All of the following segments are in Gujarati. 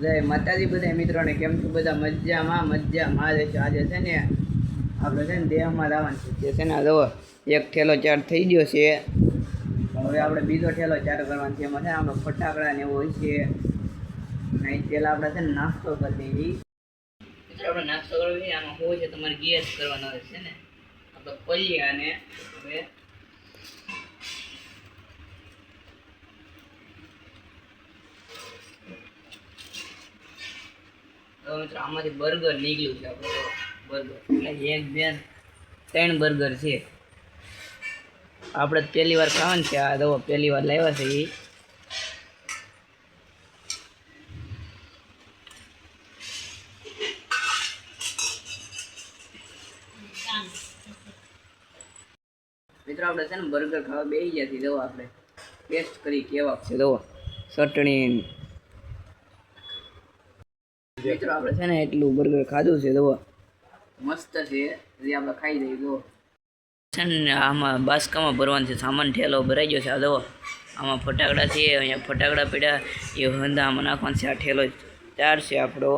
જય માતાજી બધા મિત્રોને કેમ છો? બધા મજામાં મજામાં. જ છે, આજે છે ને આપણે છે ને દેહમાં લાવવાનું છે છે ને જુઓ, એક ઠેલો ચાર થઈ ગયો છે. હવે આપણે બીજો ઠેલો ચાર કરવાનો છે, એમાં છે આપણે ફટાકડા ને એવું હોય છે. નહીં પેલા આપણે છે ને નાસ્તો કરી દઈએ. આપણે નાસ્તો કરવો છે, આમાં હોવું છે તમારે ગેસ કરવાનો છે ને. આપણે પલ્યા ને હવે આમાંથી બર્ગર નીકળ્યું છે બર્ગર એક, બે, ત્રણ બર્ગર છે. આપણે પહેલી વાર ખાવાનું છે, આ દવા પહેલી વાર લાવ્યા છે એ મિત્રો, આપણે છે ને બર્ગર ખાવા બેસી ગયા છીએ દવા આપણે. ટેસ્ટ કરી કેવા છે દવા. ચટણી મિત્રો આપણે છે ને એટલું બર્ગર ખાધું છે જુઓ. મસ્ત છે. જે આપણે ખાઈ દઈએ જુઓ. છે ને આમાં બાસ્કામાં ભરવાનું છે સામાન ઠેલો ભરાઈ ગયો છે આ દવા આમાં ફટાકડા છે અહીંયા ફટાકડા પડ્યા એ હંધા આમાં નાખવાનું છે આ ઠેલો ચાર છે આપણો.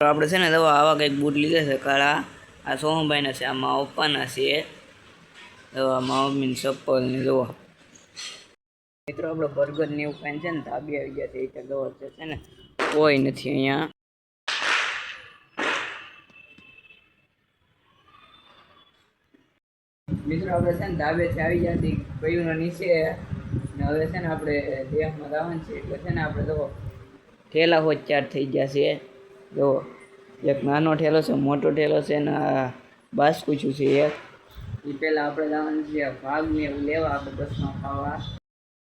આપણે છે ને દવા આવા કંઈક બૂટ લીધા છે કાળા. આ સોહમભાઈના છે આમાં પપ્પાના છે. દવા મમ્મીની ચપ્પલ ને દવા મિત્રો આપણે બર્ગર ને એવું ખાઈને છે ને ધાબી આવી ગયા છે એ દવા છે ને. કોઈ નથી અહીંયા. મિત્રો આપણે છે ને ધાબેથી આવી જતી કયું નીચે. ને હવે છે ને આપણે દેહમાં જવાનું છે, એટલે છે ને આપણે જો ઠેલા હોત ચાર થઈ ગયા છે જો, એક નાનો ઠેલો છે, મોટો ઠેલો છે, ને બાસકુચું છે એક. એ પહેલાં આપણે જવાનું છે, ભાગ ને એવું લેવા આપણે બસમાં ખાવા.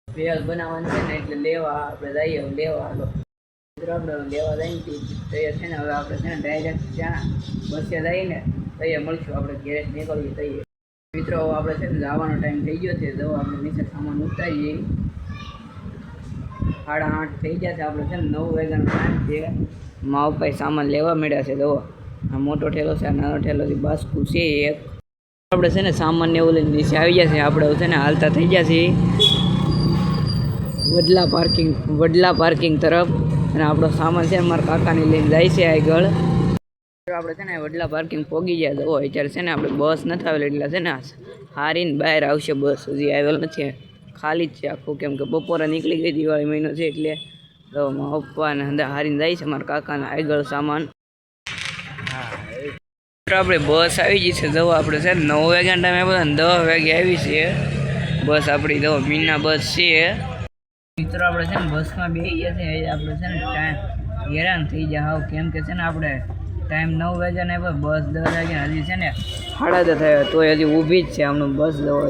ભેળ બનાવવાનું છે ને, એટલે લેવા આપણે જઈએ લેવા હાલો મિત્રો, આપણે લેવા જઈએ ને તો છે ને હવે આપણે છે ને ડાયરેક્ટ ત્યાં બસે જઈને તૈયાર મળશું, આપણે ગેરેજ નીકળીએ તઈએ મિત્રો આપણે છે ને જવાનો ટાઈમ થઈ ગયો છે, તો આપણે નીચે સામાન ઉતારીએ. સાડા આઠ થઈ ગયા છે, આપણે છે ને નવ વાગ્યાનો ટાઈમ છે. મા પપ્પાએ સામાન લેવા મળ્યા છે તો આ મોટો ઠેલો છે, આ નાનો ઠેલો છે, બાસ્કુ છે એક. આપણે છે ને સામાન એવું લઈને નીચે આવી ગયા છે, આપણે છે ને હાલતા થઈ ગયા છીએ. વડલા પાર્કિંગ વડલા પાર્કિંગ તરફ. અને આપણો સામાન છે મારા કાકાને લઈને જાય છે આગળ. આપણે છે ને વડલા પાર્કિંગ પોગી ગયા તો ત્યારે છે ને આપણે બસ નથી આવેલી, એટલે છે ને હારીને બહાર આવશે બસ હજી આવેલ નથી. ખાલી જ છે આખું, કેમ કે બપોરે નીકળી ગઈ દિવાળી મહિનો છે એટલે. તો પપ્પા ને અંદર હારીને જાય છે મારા કાકાના આગળ સામાન. આપણે બસ આવી ગઈ છે. જવો આપણે છે નવ વાગ્યાના ટાઈમે બધા દસ વાગે આવી છે. બસ આપણી જવો મીના બસ છે. મિત્રો આપણે છે ને બસમાં બેસી ગયા છે. આપણે છે ને હેરાન થઈ જાય હાવ, કેમ કે છે ને આપણે ટાઈમ નવ વાગ્યા ને બસ દસ વાગ્યા હજી છે ને સાડા દસ થયા તોય હજી ઊભી જ છે આમનું બસ દવા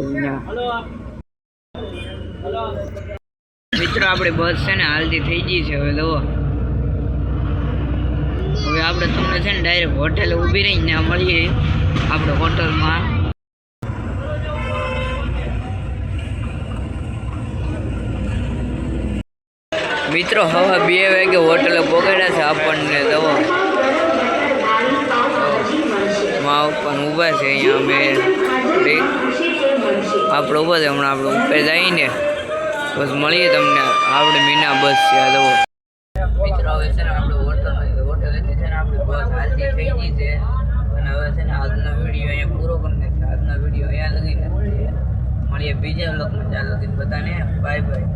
મિત્રો, આપણી બસ છે ને હાલતી થઈ ગઈ છે, હવે દો હવે આપણે તમને છે ને ડાયરેક્ટ હોટેલ ઊભી રહીને ત્યાં મળીએ. આપણે હોટલમાં મિત્રો, હવે બે વાગે હોટલે પહોંચાડ્યા છે આપણને દવા મા ઉપર ઊભા છે, અહીંયા અમે આપણે ઊભા છે હમણાં આપણે ઉપર જઈને. બસ મળીએ તમને. આપણે મીના બસ છે, આ દવો મિત્રો, હવે છે ને આપણે હોટલ હોટેલેથી છે. ને આપણી બસ હાલતી થઈ છે. અને હવે છે ને આજનો વીડિયો અહીંયા પૂરો કરી નાખ્યો આજનો વીડિયો અહીંયા લગી મળીએ બીજા બ્લોગમાં ચાલો બધાને બાય બાય